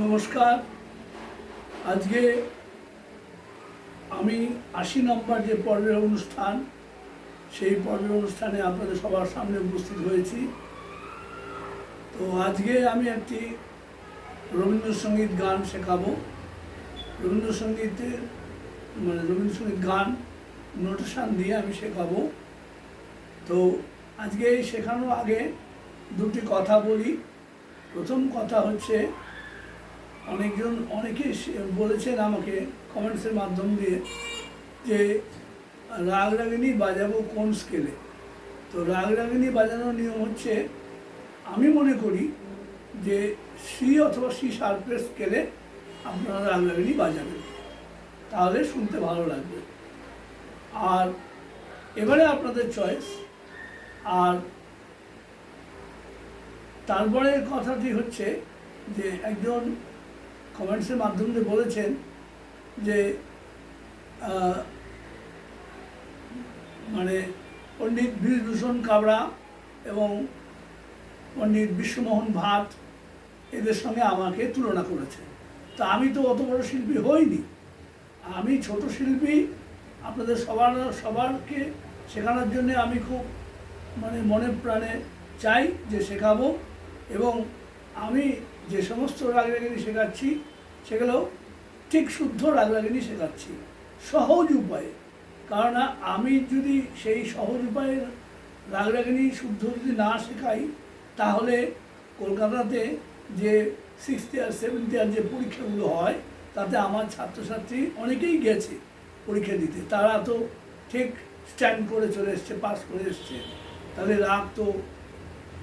নমস্কার। আজকে আমি আশি নম্বর যে পর্বের অনুষ্ঠান, সেই পর্বের অনুষ্ঠানে আপনাদের সবার সামনে উপস্থিত হয়েছি। তো আজকে আমি একটি রবীন্দ্রসঙ্গীত গান শেখাবো। রবীন্দ্রসঙ্গীতের মানে রবীন্দ্রসঙ্গীত গান নোটেশন দিয়ে আমি শেখাবো। তো আজকে শেখানোর আগে দুটি কথা বলি। প্রথম কথা হচ্ছে অনেকজন, অনেকে বলেছেন আমাকে কমেন্টসের মাধ্যম দিয়ে যে রাগ রাগিনী বাজাবো কোন স্কেলে তো রাগ রাগিনী বাজানোর নিয়ম হচ্ছে, আমি মনে করি যে সি অথবা সি শার্পের স্কেলে আপনারা রাগ রাগিনী বাজাবেন। তাহলে শুনতে ভালো লাগবে। আর এবারে আপনাদের চয়েস আর তারপরে কথাটি হচ্ছে যে একজন কমেন্টসের মাধ্যমে বলেছেন যে মানে পণ্ডিত বীরভূষণ কাবড়া এবং পণ্ডিত বিশ্বমোহন ভাট এদের সঙ্গে আমাকে তুলনা করেছে। তা আমি তো অত বড় শিল্পী হইনি। আমি ছোট শিল্পী, আপনাদের সবার, সবারকে শেখানোর জন্য আমি খুব মানে মনে প্রাণে চাই যে শেখাবো এবং আমি যে সমস্ত রাগরাগিনী শেখাচ্ছি, সেগুলো ঠিক শুদ্ধ রাগরাগিনী শেখাচ্ছি। সহজ উপায়ে। কারণ আমি যদি সেই সহজ উপায়ে রাগরাগিনী শুদ্ধ যদি না শেখাই, তাহলে কলকাতাতে যে সিক্সথ ইয়ার সেভেন্থ ইয়ার যে পরীক্ষাগুলো হয়, তাতে আমার ছাত্রছাত্রী অনেকেই গেছে পরীক্ষা দিতে। তারা তো ঠিক স্ট্যান্ড করে চলে এসছে পাস করে এসছে। তাহলে রাগ তো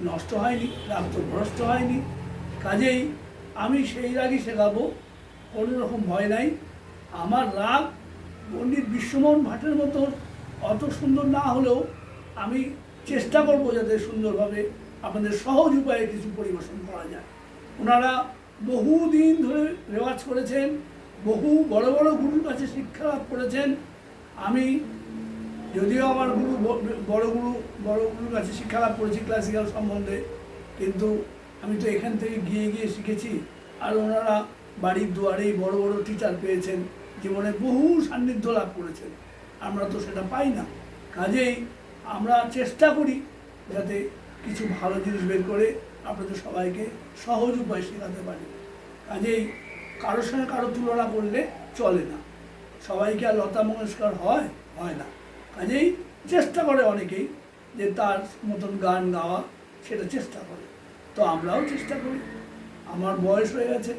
নষ্ট হয়নি, রাগ তো ভ্রষ্ট হয়নি। কাজেই আমি সেই রাগই শেখাবো, কোনো রকম ভয় নাই। আমার রাগ পণ্ডিত বিশ্বমোহন ভাটের মতো অত সুন্দর না হলেও আমি চেষ্টা করব যাতে সুন্দরভাবে আপনাদের সহজ উপায়ে কিছু পরিবেশন করা যায়। ওনারা বহুদিন ধরে রেওয়াজ করেছেন, বহু বড় বড় গুরুর কাছে শিক্ষা লাভ করেছেন। আমি যদিও আমার গুরু বড় গুরু, বড় গুরুর কাছে শিক্ষা লাভ করেছি ক্লাসিক্যাল সম্বন্ধে, কিন্তু আমি তো এখান থেকে গিয়ে গিয়ে শিখেছি। আর ওনারা বাড়ির দুয়ারেই বড় বড় টিচার পেয়েছেন, জীবনে বহু সান্নিধ্য লাভ করেছেন। আমরা তো সেটা পাই না। কাজেই আমরা চেষ্টা করি যাতে কিছু ভালো জিনিস বের করে আপনাদের সবাইকে সহজ উপায় শেখাতে পারি। কাজেই কারোর সঙ্গে কারও তুলনা করলে চলে না। সবাইকে আর লতা মঙ্গেশকর হয়? হয় না। কাজেই চেষ্টা করে অনেকেই যে তার মতন গান গাওয়া, সেটা চেষ্টা করে। তো আমরাও চেষ্টা করি। আমার বয়স হয়ে গেছে,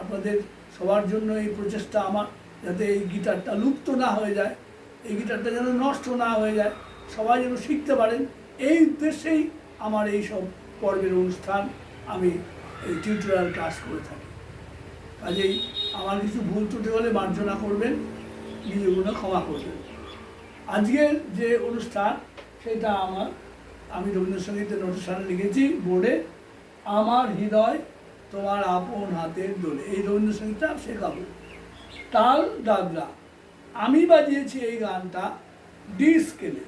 আপনাদের সবার জন্য এই প্রচেষ্টা আমার, যাতে এই গিটারটা লুপ্ত না হয়ে যায়, এই গিটারটা যেন নষ্ট না হয়ে যায়, সবাই যেন শিখতে পারেন। এই উদ্দেশ্যেই আমার এই সব পর্বের অনুষ্ঠান আমি এই টিউটোরিয়াল ক্লাস করে থাকি। কাজেই আমার কিছু ভুল ত্রুটি হলে মার্জনা করবেন, নিজেগুলো ক্ষমা করবেন আজকের যে অনুষ্ঠান, সেটা আমার, আমি রবীন্দ্রসঙ্গীতের নোটিশনে লিখেছি, বোর্ডে আমার হৃদয় তোমার আপন হাতের দোলে। এই রবীন্দ্রসঙ্গীতটা শেখাবো। তাল দাদরা আমি বাজিয়েছি এই গানটা ডি স্কেলে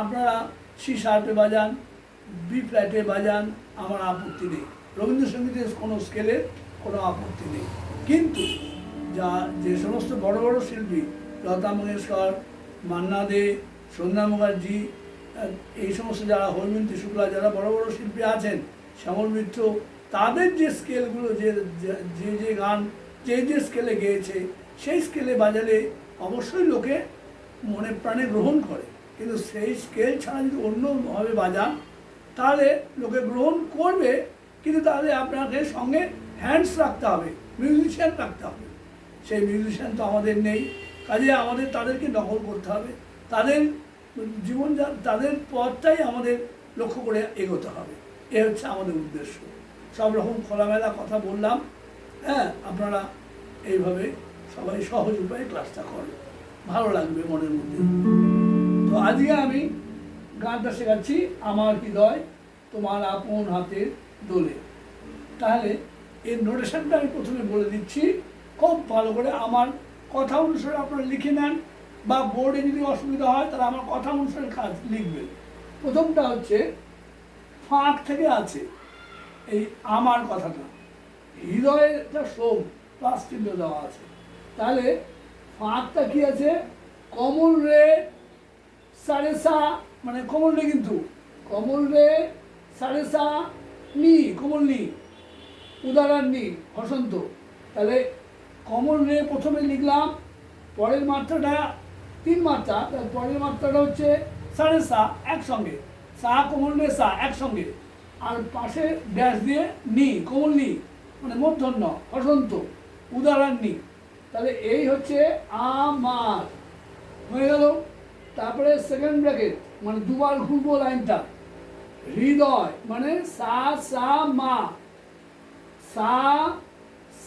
আপনারা সি শার্পে বাজান, বি ফ্ল্যাটে বাজান, আমার আপত্তি নেই। রবীন্দ্রসঙ্গীতের কোনো স্কেলে কোনো আপত্তি নেই। কিন্তু যা, যে সমস্ত বড় বড় শিল্পী, লতা মঙ্গেশকর, মান্না দে, সন্ধ্যা মুখার্জি এই সমস্ত যারা হৈমন্তী শুক্লা, যারা বড় বড় শিল্পী আছেন শ্যামল মিত্র, তাদের যে স্কেলগুলো যে, যে- যে গান, যে যে স্কেলে গেয়েছে, সেই স্কেলে বাজালে অবশ্যই লোকে মনে প্রাণে গ্রহণ করে। কিন্তু সেই স্কেল ছাড়া যদি অন্যভাবে বাজান, তাহলে লোকে গ্রহণ করবে, কিন্তু তাহলে আপনাকে সঙ্গে হ্যান্ডস রাখতে হবে মিউজিশিয়ান রাখতে হবে। সেই মিউজিশিয়ান তো আমাদের নেই কাজে আমাদের তাদেরকে নকল করতে হবে। তাদের জীবন তাদের পথটাই আমাদের লক্ষ্য করে এগোতে হবে। এ হচ্ছে আমাদের উদ্দেশ্য। সব রকম খোলামেলা কথা বললাম হ্যাঁ আপনারা এইভাবে সবাই সহজ উপায়ে ক্লাসটা করেন। ভালো লাগবে মনের মধ্যে। তো আজকে আমি গানটা শেখাচ্ছি, আমার হৃদয় তোমার আপন হাতের দোলে। তাহলে এর নোটেশনটা আমি প্রথমে বলে দিচ্ছি, খুব ভালো করে আমার কথা অনুসারে আপনারা লিখে নেন বা বোর্ডে যদি অসুবিধা হয়, তাহলে আমার কথা অনুসারে কাজ লিখবেন। প্রথমটা হচ্ছে ফাঁক থেকে আছে। এই আমার কথাটা। হৃদয়টা সোম প্লাস চিহ্ন দেওয়া আছে। তাহলে ফাঁকটা কি আছে? কমল রে সাড়ে সা মানে কমল রে কিন্তু। কমল রে সাড়ে সা নি, কমল নি। উদাহরণ নি, বসন্ত। তাহলে কমল রে প্রথমে লিখলাম, পরের মাত্রাটা তিন মাত্রা তার পরের মাত্রাটা হচ্ছে সাড়ে সা একসঙ্গে। সা কমল রে সা একসঙ্গে। আর পাশে ড্যাশ দিয়ে নি, কমল নি মানে মূর্ধন্য বসন্ত উদাহরণ নি। তাহলে এই হচ্ছে আমার। হয়ে গেল। তারপরে সেকেন্ড ব্র্যাকেট মানে দুবার ঘুরবো লাইনটা। হৃদয় মানে সা সা, মা। সা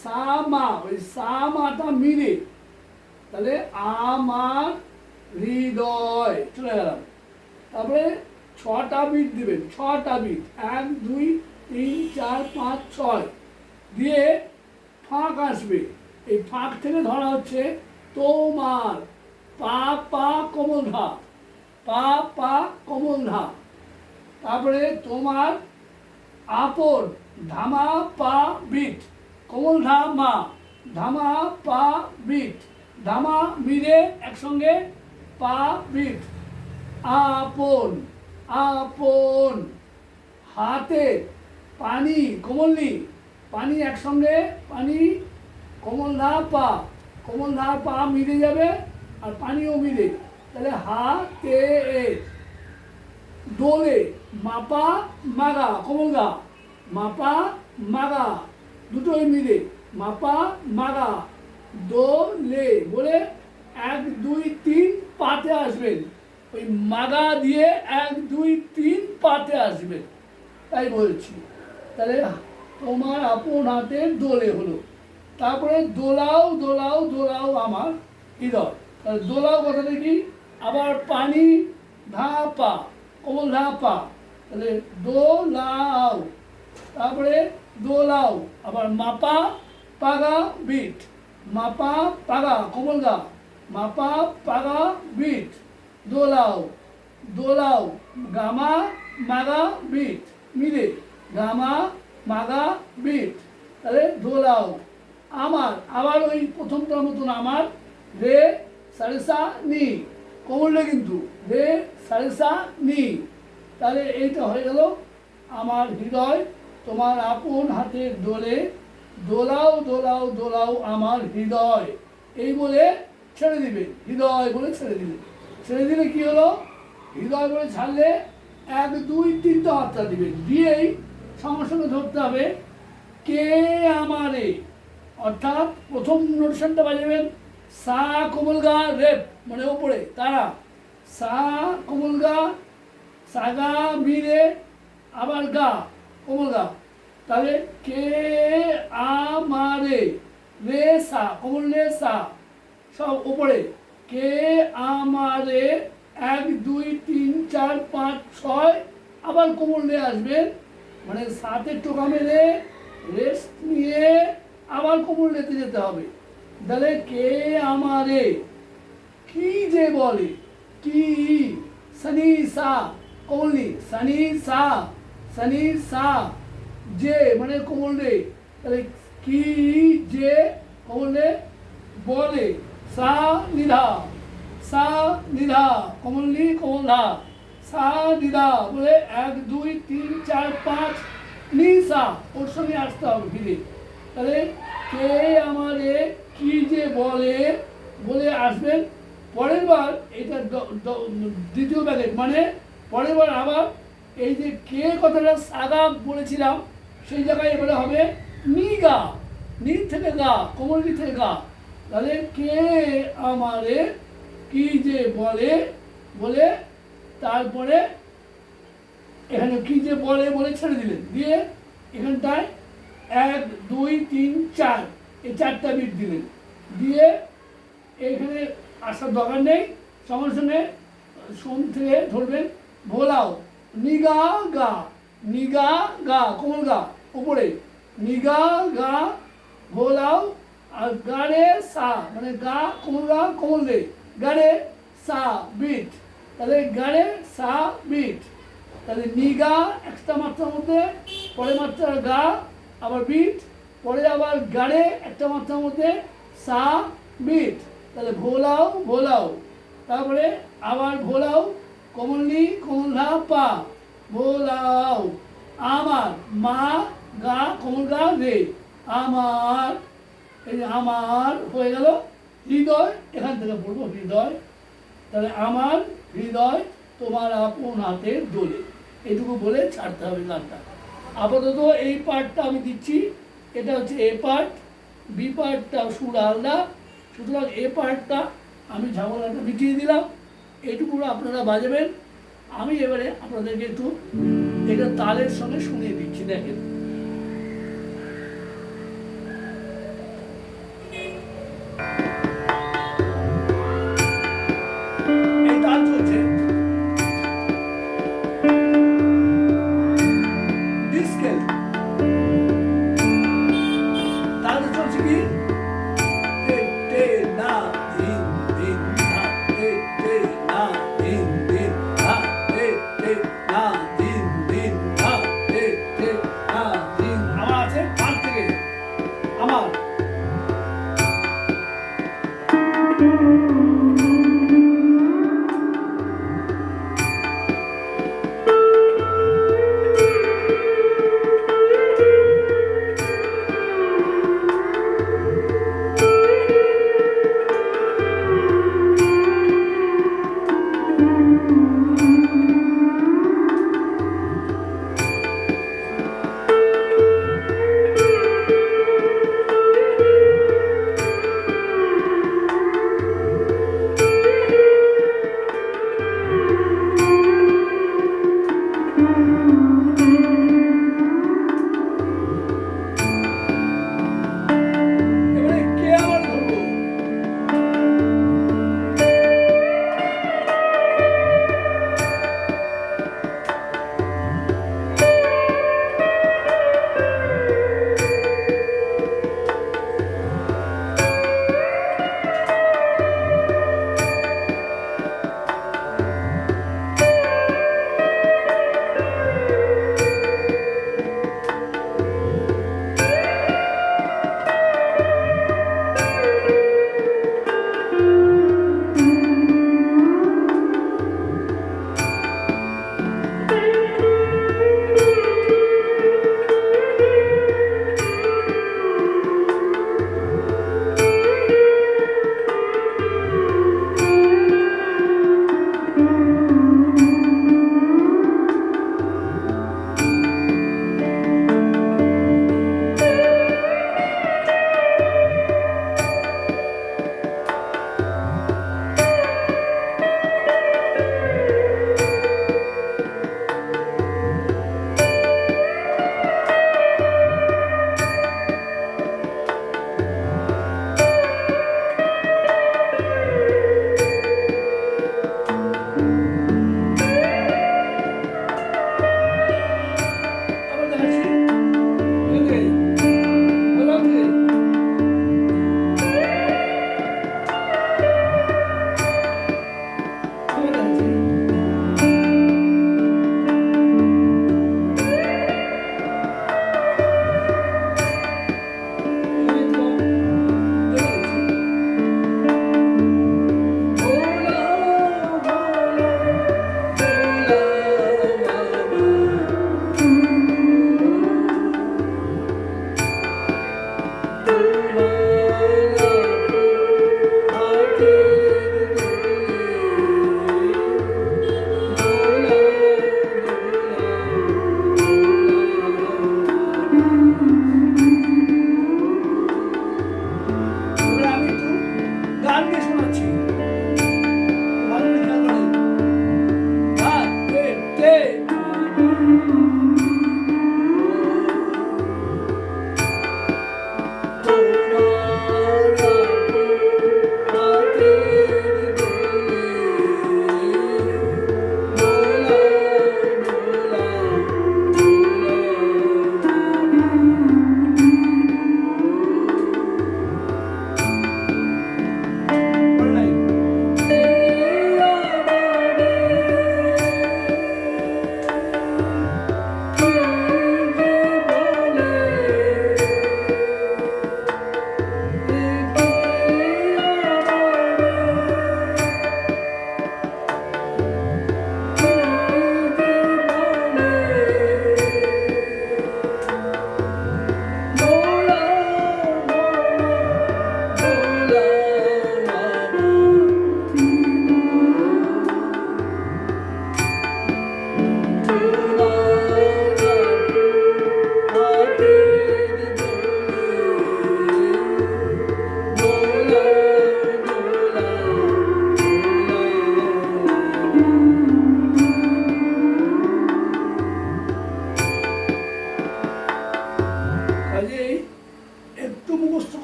সা, মা, ওই সা, মাটা মিলে। তাহলে আমার হৃদয়, চলে গেলাম। তারপরে ছটা বিট দিবেন, ছটা বিট এক, দুই, তিন, চার, পাঁচ, ছয়। দিয়ে ফাঁক আসবে। এই ফাঁক থেকে ধরা হচ্ছে তোমার পা পা, কমল ধা পা পা, কমল ধা তারপরে তোমার আপন ধামা, পা বিট কমল ধা মা, ধামা, পা বিট ধামা, মিলে একসঙ্গে পা বিট আপন। আপন হাতে পানি কমলনি, পানি একসঙ্গে, পানি কোমল ধা পা, কোমল ধা পা মিলে যাবে আর পানিও মিলে। তাহলে হাতে দোলে মাপা, মাগা কমলগা মাপা, মাগা, দুটোই মিলে। মাপা, মাগা, দোলে বলে এক, দুই, তিন পাতে আসবেন। ওই মাগা দিয়ে এক, দুই, তিন পাতে আসবে। তাই বলছি। তাহলে তোমার আপন হাতে দোলে হলো। তারপরে দোলাও দোলাও দোলাও আমার হৃদয়। তাহলে দোলাও কথাটা কি? আবার পানি ধা পা কমল ধা পা তাহলে দোলাও। তারপরে দোলাও। আবার মাপা, পাগা, বিট। মাপা, পাগা, কোমল গা। মাপা, পাগা, বিট। দোলাও দোলাও, গামা, মাগা, বিট, মিলে, গামা, মাগা, বিট। তাহলে দোলাও, আমার, আবার ওই প্রথমটার মতন আমার, রে, সারেসা, নি। কমলটা কিন্তু, রে, সারেসা, নি। তাহলে এইটা হয়ে গেল আমার হৃদয়, তোমার আপন হাতের দোলে। দোলাও দোলাও দোলাও আমার হৃদয়। এই বলে ছেড়ে দিবে, হৃদয় বলে ছেড়ে দিবে। ছেড়ে দিলে কি হলো? হৃদয় বলে ছাড়লে এক, দুই, তিনটা মাত্রা দিবে। দিয়েই সঙ্গে সঙ্গে ধরতে হবে। কে আমারে? অর্থাৎ প্রথম নোটেশনটা বাজাবেন সা কোমলগা রেপ মানে ওপরে তারা। সা কোমলগা সাগা মিরে আবার গা, কোমলগা। তাহলে কে আমারে? রে সা, কোমল রে সা, সব ওপরে কে আমারে এক, দুই, তিন, চার, পাঁচ, ছয় আবার কোমল নিয়ে আসবেন মানে সাতের টোকা মেরে রেস্ট নিয়ে আবার কোমল রেতে যেতে হবে। তাহলে কে আমারে? কি যে বলে? কি? সনি সা কোমলি সনি সা সনি সা যে মানে কোমল রে তাহলে কি যে কোমল রে বলে। সা নিধা সা নিধা কমলনি কমলধা সা নিধা বলে এক, দুই, তিন, চার, পাঁচ নিসা ওর সঙ্গে আসতে হবে ফিরে। তাহলে কে আমারে কি যে বলে বলে আসবেন? পরের বার এটা দ্বিতীয় ব্যাকেট মানে পরের বার আবার এই যে কে কথাটা সাদা বলেছিলাম, সেই জায়গায় এবারে হবে নি গা, নি থেকে গা, কোমলনি থেকে গা। তাহলে কে আমারে কি যে বলে বলে তারপরে এখানে কি যে বলে বলে ছেড়ে দিলেন। দিয়ে এখানটায় এক, দুই, তিন, চার, এই চারটা বিট দিলেন। দিয়ে এখানে আসার দরকার নেই। সঙ্গে সঙ্গে সোম থেকে ধরবেন ভোলাও নিগা গা নিগা গা, কোমল গা, উপরে। নিগা গা ভোলাও আর গাড়ে সা মানে গা কোমল গা কোমল রে গাড়ে সা, বিট। তাহলে গাড়ে সা, বিট। তাহলে নিগা একটা মাত্রার মধ্যে, পরের মাত্রার গা, আবার বিট। পরে আবার গাড়ে একটা মাত্রার মধ্যে সা মিট তাহলে ভোলাও ভোলাও তারপরে আবার ভোলাও কমলনি কমলধা পা। ভোলাও আমার মা গা কমল গা রে। আমার এই আমার হয়ে গেল হৃদয়, এখান থেকে পড়ব হৃদয়। তাহলে আমার হৃদয় তোমার আপন হাতের দোলে। এটুকু বলে ছাড়তে হবে গানটা। আপাতত এই পার্টটা আমি দিচ্ছি। এটা হচ্ছে এ পার্ট, বি পার্টটা সুর আলাদা। সুতরাং এ পার্টটা আমি ঝামেলাটা মিটিয়ে দিলাম। এইটুকু আপনারা বাজাবেন। আমি এবারে আপনাদেরকে একটু এটা তালের সঙ্গে শুনিয়ে দিচ্ছি, দেখেন।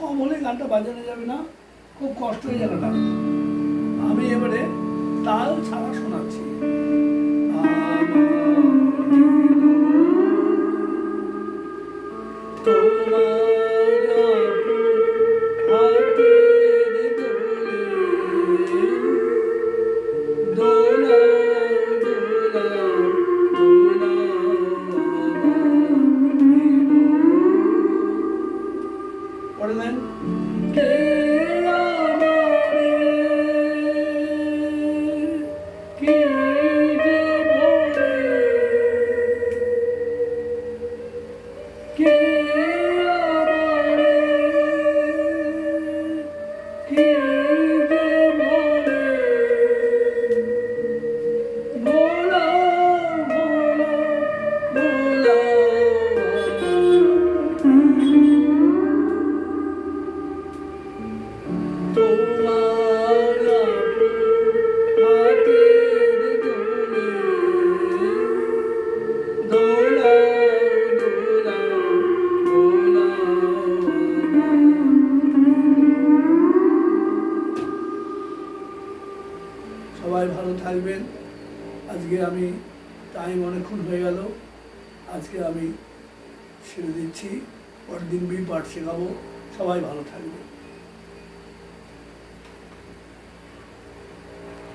কম হলে গানটা বাজানো যাবে না, খুব কষ্ট হয়ে যাবে না আমি এবারে তাল ছাড়া শোনাচ্ছি। তোমার Good.